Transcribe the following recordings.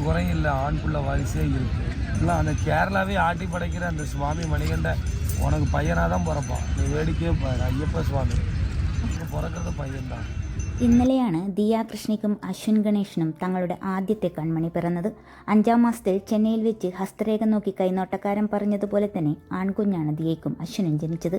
குறையும் இல்லை ஆண் புள்ள வரிசையே இருக்கு இல்லை அந்த கேரளாவே ஆட்டி படைக்கிற அந்த சுவாமி மணிகண்ட உனக்கு பையனாக தான் பிறப்பான் நீ வேடிக்கையே பாரு ஐயப்ப சுவாமி உனக்கு பிறக்கிறது பையன்தான் ഇന്നലെയാണ് ദിയ കൃഷ്ണയ്ക്കും അശ്വിൻ ഗണേഷിനും തങ്ങളുടെ ആദ്യത്തെ കൺമണി പിറന്നത് അഞ്ചാം മാസത്തിൽ ചെന്നൈയിൽ വെച്ച് ഹസ്തരേഖ നോക്കി കൈനോട്ടക്കാരൻ പറഞ്ഞതുപോലെ തന്നെ ആൺകുഞ്ഞാണ് ദിയയ്ക്കും അശ്വിനും ജനിച്ചത്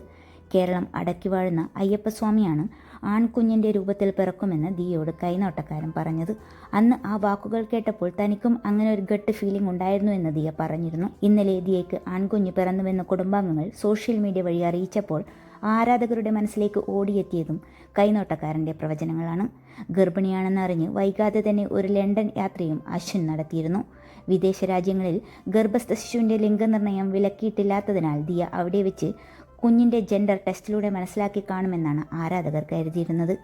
കേരളം അടക്കി വാഴുന്ന അയ്യപ്പസ്വാമിയാണ് ആൺകുഞ്ഞിന്റെ രൂപത്തിൽ പിറക്കുമെന്ന് ദിയോട് കൈനോട്ടക്കാരൻ പറഞ്ഞത്. അന്ന് ആ വാക്കുകൾ കേട്ടപ്പോൾ തനിക്കും അങ്ങനെ ഒരു ഗട്ട് ഫീലിംഗ് ഉണ്ടായിരുന്നു എന്ന് ദിയ പറഞ്ഞിരുന്നു. ഇന്നലെ ദിയയ്ക്ക് ആൺകുഞ്ഞ് പിറന്നുവെന്ന് കുടുംബാംഗങ്ങൾ സോഷ്യൽ മീഡിയ വഴി അറിയിച്ചപ്പോൾ ആരാധകരുടെ മനസ്സിലേക്ക് ഓടിയെത്തിയതും കൈനോട്ടക്കാരന്റെ പ്രവചനങ്ങളാണ്. ഗർഭിണിയാണെന്ന് ഗർഭിണിയാണെന്നറിഞ്ഞ് വൈകാതെ തന്നെ ഒരു ലണ്ടൻ യാത്രയും അശ്വിൻ നടത്തിയിരുന്നു. വിദേശ രാജ്യങ്ങളിൽ ഗർഭസ്ഥ ശിശുവിന്റെ ലിംഗനിർണയം വിലക്കിയിട്ടില്ലാത്തതിനാൽ ദിയ അവിടെ വെച്ച് കുഞ്ഞിന്റെ ജെൻഡർ ടെസ്റ്റിലൂടെ മനസ്സിലാക്കി കാണുമെന്നാണ് ആരാധകർ കരുതിയിരുന്നത്.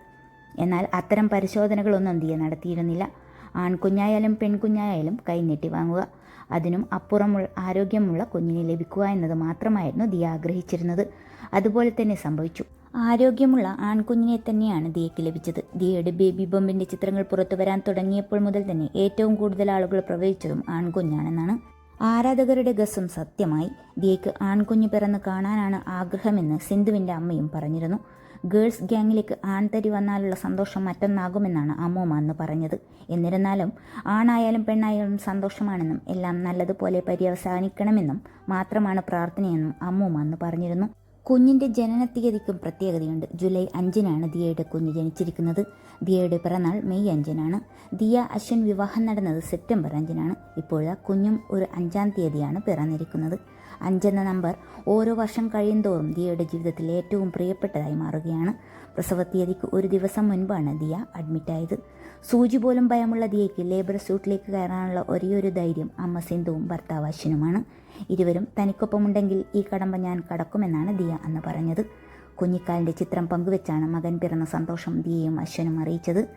എന്നാൽ അത്തരം പരിശോധനകളൊന്നും ദിയ നടത്തിയിരുന്നില്ല. ആൺകുഞ്ഞായാലും പെൺകുഞ്ഞായാലും കൈനീട്ടി വാങ്ങുക. അതിനും അപ്പുറമുള്ള ആരോഗ്യമുള്ള കുഞ്ഞിനെ ലഭിക്കുക എന്നത് മാത്രമായിരുന്നു ദിയ ആഗ്രഹിച്ചിരുന്നത്. അതുപോലെ തന്നെ സംഭവിച്ചു. ആരോഗ്യമുള്ള ആൺകുഞ്ഞിനെ തന്നെയാണ് ദിയയ്ക്ക് ലഭിച്ചത്. ദിയയുടെ ബേബി ബോംബിന്റെ ചിത്രങ്ങൾ പുറത്തു വരാൻ തുടങ്ങിയപ്പോൾ മുതൽ തന്നെ ഏറ്റവും കൂടുതൽ ആളുകൾ പ്രവചിച്ചതും ആൺകുഞ്ഞാണെന്നാണ്. ആരാധകരുടെ ഗസും സത്യമായി. ദിയയ്ക്ക് ആൺകുഞ്ഞ് പിറന്ന് കാണാനാണ് ആഗ്രഹമെന്ന് സിന്ധുവിന്റെ അമ്മയും പറഞ്ഞിരുന്നു. ഗേൾസ് ഗ്യാങ്ങിലേക്ക് ആൺതരി വന്നാലുള്ള സന്തോഷം മറ്റൊന്നാകുമെന്നാണ് അമ്മൂമ്മ അന്ന് പറഞ്ഞത്. എന്നിരുന്നാലും ആണായാലും പെണ്ണായാലും സന്തോഷമാണെന്നും എല്ലാം നല്ലതുപോലെ പര്യവസാനിക്കണമെന്നും മാത്രമാണ് പ്രാർത്ഥനയെന്നും അമ്മൂമ്മ അന്ന് പറഞ്ഞിരുന്നു. കുഞ്ഞിന്റെ ജനന തീയതിക്കും പ്രത്യേകതയുണ്ട്. ജൂലൈ അഞ്ചിനാണ് ദിയയുടെ കുഞ്ഞ് ജനിച്ചിരിക്കുന്നത്. ദിയയുടെ പിറന്നാൾ മെയ് അഞ്ചിനാണ്. ദിയ അശ്വിൻ വിവാഹം നടന്നത് സെപ്റ്റംബർ അഞ്ചിനാണ്. ഇപ്പോഴാ കുഞ്ഞും ഒരു അഞ്ചാം തീയതിയാണ് പിറന്നിരിക്കുന്നത്. അഞ്ചെന്ന നമ്പർ ഓരോ വർഷം കഴിയുന്തോറും ദിയയുടെ ജീവിതത്തിൽ ഏറ്റവും പ്രിയപ്പെട്ടതായി മാറുകയാണ്. പ്രസവ തീയതിക്ക് ഒരു ദിവസം മുൻപാണ് ദിയ അഡ്മിറ്റായത്. സൂചി പോലും ഭയമുള്ള ദിയയ്ക്ക് ലേബർ സ്യൂട്ടിലേക്ക് കയറാനുള്ള ഒരേയൊരു ധൈര്യം അമ്മ സിന്ധുവും ഭർത്താവ് അശ്വിനുമാണ്. ഇരുവരും തനിക്കൊപ്പമുണ്ടെങ്കിൽ ഈ കടമ്പ ഞാൻ കടക്കുമെന്നാണ് ദിയ അന്ന് പറഞ്ഞത്. കുഞ്ഞിക്കാലിന്റെ ചിത്രം പങ്കുവെച്ചാണ് മകൻ പിറന്ന സന്തോഷം ദിയയും അശ്വനും അറിയിച്ചത്.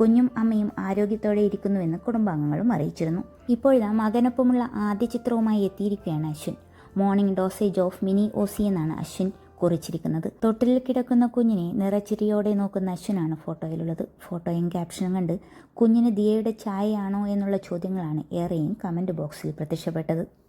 കുഞ്ഞും അമ്മയും ആരോഗ്യത്തോടെ ഇരിക്കുന്നുവെന്ന് കുടുംബാംഗങ്ങളും അറിയിച്ചിരുന്നു. ഇപ്പോഴിതാ മകനൊപ്പമുള്ള ആദ്യ ചിത്രവുമായി എത്തിയിരിക്കുകയാണ് Ashwin. Morning dosage of mini Aussie എന്നാണ് അശ്വിൻ കുറിച്ചിരിക്കുന്നത്. തൊട്ടിലിൽ കിടക്കുന്ന കുഞ്ഞിനെ നിറച്ചിരിയോടെ നോക്കുന്ന അശ്വിനാണ് ഫോട്ടോയിലുള്ളത്. ഫോട്ടോയും ക്യാപ്ഷനും കണ്ട് കുഞ്ഞിന് ദിയയുടെ ചായയാണോ എന്നുള്ള ചോദ്യങ്ങളാണ് ഏറെയും കമന്റ് ബോക്സിൽ പ്രത്യക്ഷപ്പെട്ടത്.